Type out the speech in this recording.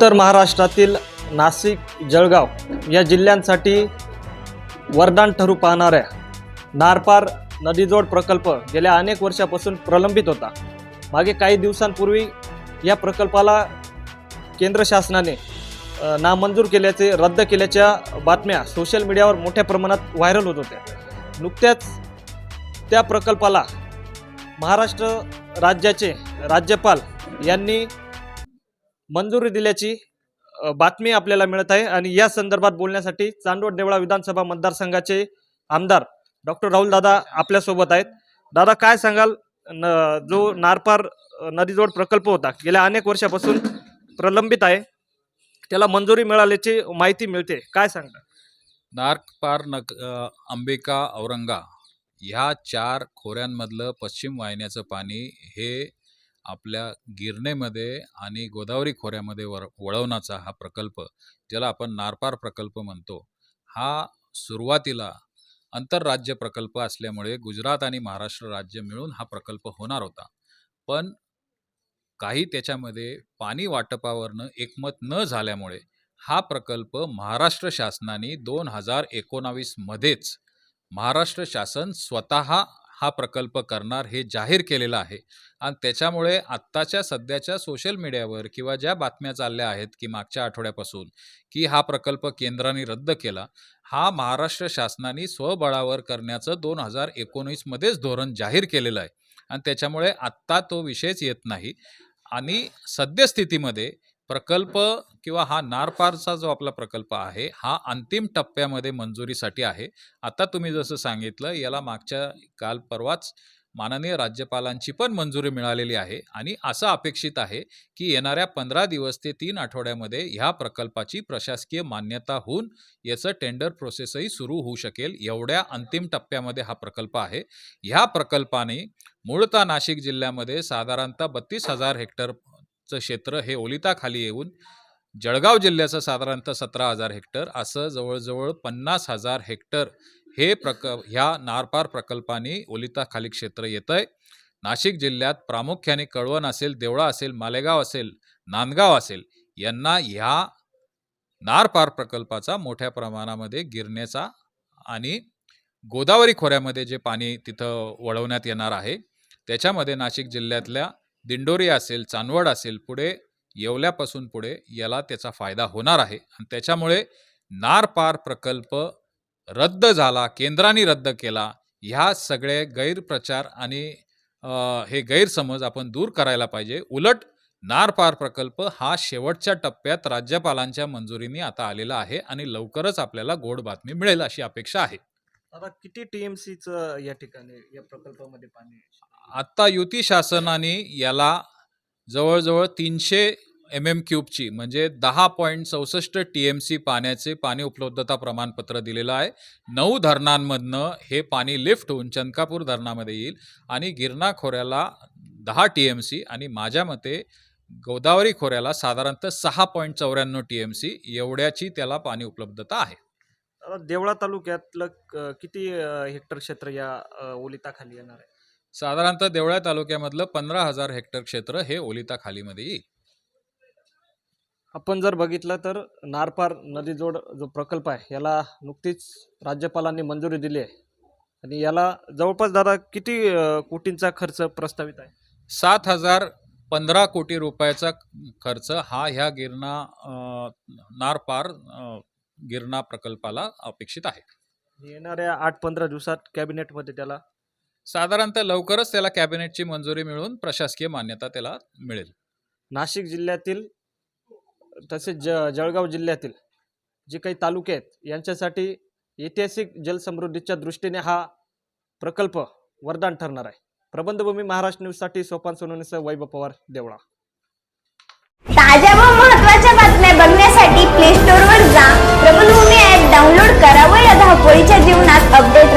उत्तर महाराष्ट्रातील नाशिक जळगाव या जिल्ह्यांसाठी वरदान ठरू पाहणाऱ्या नारपार नदीजोड प्रकल्प गेल्या अनेक वर्षापासून प्रलंबित होता. मागे काही दिवसांपूर्वी या प्रकल्पाला केंद्र शासनाने नामंजूर केल्याचे रद्द केल्याच्या बातम्या सोशल मीडियावर मोठ्या प्रमाणात व्हायरल होत होत्या. नुकत्याच त्या प्रकल्पाला महाराष्ट्र राज्याचे राज्यपाल यांनी मंजुरी दिल्याची बातमी आपल्याला मिळत आहे. आणि या संदर्भात बोलण्यासाठी चांदोड देवळा विधानसभा मतदारसंघाचे आमदार डॉक्टर राहुल दादा आपल्यासोबत आहेत. दादा काय सांगाल? न जो नारपार नदीजोड प्रकल्प होता गेल्या अनेक वर्षापासून प्रलंबित आहे. त्याला मंजुरी मिळाल्याची माहिती मिळते. काय सांगता? नारपार नक अंबिका औरंगा ह्या चार खोऱ्यांमधलं पश्चिम वाहिन्याचं पाणी हे आपल्या गिरणेमध्ये आणि गोदावरी खोऱ्यामध्ये वर वळवण्याचा हा प्रकल्प ज्याला आपण नारपार प्रकल्प म्हणतो हा सुरुवातीला आंतरराज्य प्रकल्प असल्यामुळे गुजरात आणि महाराष्ट्र राज्य मिळून हा प्रकल्प होणार होता. पण काही त्याच्यामध्ये पाणी वाटपावरनं एकमत न झाल्यामुळे हा प्रकल्प महाराष्ट्र शासनाने दोन हजार एकोणावीसमध्येच महाराष्ट्र शासन स्वतः हा प्रकल्प करणार हे जाहीर केलेलं आहे. आणि त्याच्यामुळे आत्ताच्या सध्याच्या सोशल मीडियावर किंवा ज्या बातम्या चालल्या आहेत की मागच्या आठवड्यापासून की हा प्रकल्प केंद्राने रद्द केला हा महाराष्ट्र शासनाने स्वबळावर करण्याचं दोन हजार एकोणीसमध्येच धोरण जाहीर केलेलं आहे. आणि त्याच्यामुळे आत्ता तो विषयच येत नाही. आणि सद्यस्थितीमध्ये प्रकल्प किंवा हा नारपारचा जो आपला प्रकल्प आहे हा अंतिम टप्प्यामध्ये मंजुरीसाठी आहे. आता तुम्ही जसं सांगितलं याला मागच्या काल परवाच माननीय राज्यपालांची पण मंजुरी मिळालेली आहे आणि असं अपेक्षित आहे की येणाऱ्या पंधरा दिवस ते तीन आठवड्यामध्ये ह्या प्रकल्पाची प्रशासकीय मान्यता होऊन याचं टेंडर प्रोसेसही सुरू होऊ शकेल. एवढ्या अंतिम टप्प्यामध्ये हा प्रकल्प आहे. ह्या प्रकल्पाने मूळतः नाशिक जिल्ह्यामध्ये साधारणतः बत्तीस हजार हेक्टरचं क्षेत्र हे ओलिताखाली येऊन जळगाव जिल्ह्याचं साधारणतः सतरा हजार हेक्टर असं जवळजवळ पन्नास हजार हेक्टर हे प्रक ह्या नारपार प्रकल्पाने ओलिताखाली क्षेत्र येतं आहे नाशिक जिल्ह्यात प्रामुख्याने कळवण असेल देवळा असेल मालेगाव असेल नांदगाव असेल यांना ह्या नारपार प्रकल्पाचा मोठ्या प्रमाणामध्ये गिरण्याचा आणि गोदावरी खोऱ्यामध्ये जे पाणी तिथं वळवण्यात येणार आहे त्याच्यामध्ये नाशिक जिल्ह्यातल्या दिंडोरी असेल चांदवड असेल पुढे येवल्यापासून पुढे याला त्याचा फायदा होणार आहे. आणि त्याच्यामुळे नार पार प्रकल्प रद्द झाला केंद्राने रद्द केला ह्या सगळे गैरप्रचार आणि हे गैरसमज आपण दूर करायला पाहिजे. उलट नार पार प्रकल्प हा शेवटच्या टप्प्यात राज्यपालांच्या मंजुरीने आता आलेला आहे आणि लवकरच आपल्याला गोड बातमी मिळेल अशी अपेक्षा आहे. आता किती टीएमसीचं या ठिकाणी या प्रकल्पामध्ये पाणी? आत्ता युती शासनाने याला जवळजवळ तीनशे एम एम क्यूबची म्हणजे दहा पॉईंट चौसष्ट टी एम सी पाण्याचे पाणी उपलब्धता प्रमाणपत्र दिलेलं आहे. नऊ धरणांमधनं हे पाणी लिफ्ट होऊन चंदकापूर धरणामध्ये येईल आणि गिरणा खोऱ्याला दहा टी एम सी आणि माझ्या मते गोदावरी खोऱ्याला साधारणतः सहा पॉईंट चौऱ्याण्णव टी एम सी एवढ्याची त्याला पाणी उपलब्धता आहे. देवळा तालुक्यातलं किती हेक्टर क्षेत्र या ओलिताखाली येणार आहे? साधारणतः देवळा तालुक्यामधलं पंधरा हजार हेक्टर क्षेत्र हे ओलिता खालीमध्ये येईल. आपण जर बघितलं तर नारपार नदीजोड जो प्रकल्प आहे याला नुकतीच राज्यपालांनी मंजुरी दिली आहे. आणि याला जवळपास दादा किती अ, कोटींचा खर्च प्रस्तावित आहे? सात हजार पंधरा कोटी रुपयाचा खर्च हा ह्या गिरणा अ, नारपार अ, गिरणा प्रकल्पाला अपेक्षित आहे. येणाऱ्या आठ पंधरा दिवसात कॅबिनेटमध्ये त्याला साधारणतः लवकरच त्याला कॅबिनेटची मंजुरी मिळून प्रशासकीय मान्यता त्याला मिळेल. नाशिक जिल्ह्यातील तसेच ज जळगाव जिल्ह्यातील जे काही तालुके आहेत यांच्यासाठी ऐतिहासिक जलसमृद्धीच्या दृष्टीने हा प्रकल्प वरदान ठरणार आहे. प्रबंधभूमी महाराष्ट्र न्यूजसाठी सोपान सोनवणेसह वैभव पवार देवळा. ताज्या व महत्त्वाच्या बातम्या बघण्यासाठी प्ले स्टोअर वर जा. प्रबलभूमी ऍप डाउनलोड करा व या धावपळीच्या जीवनात अपडेट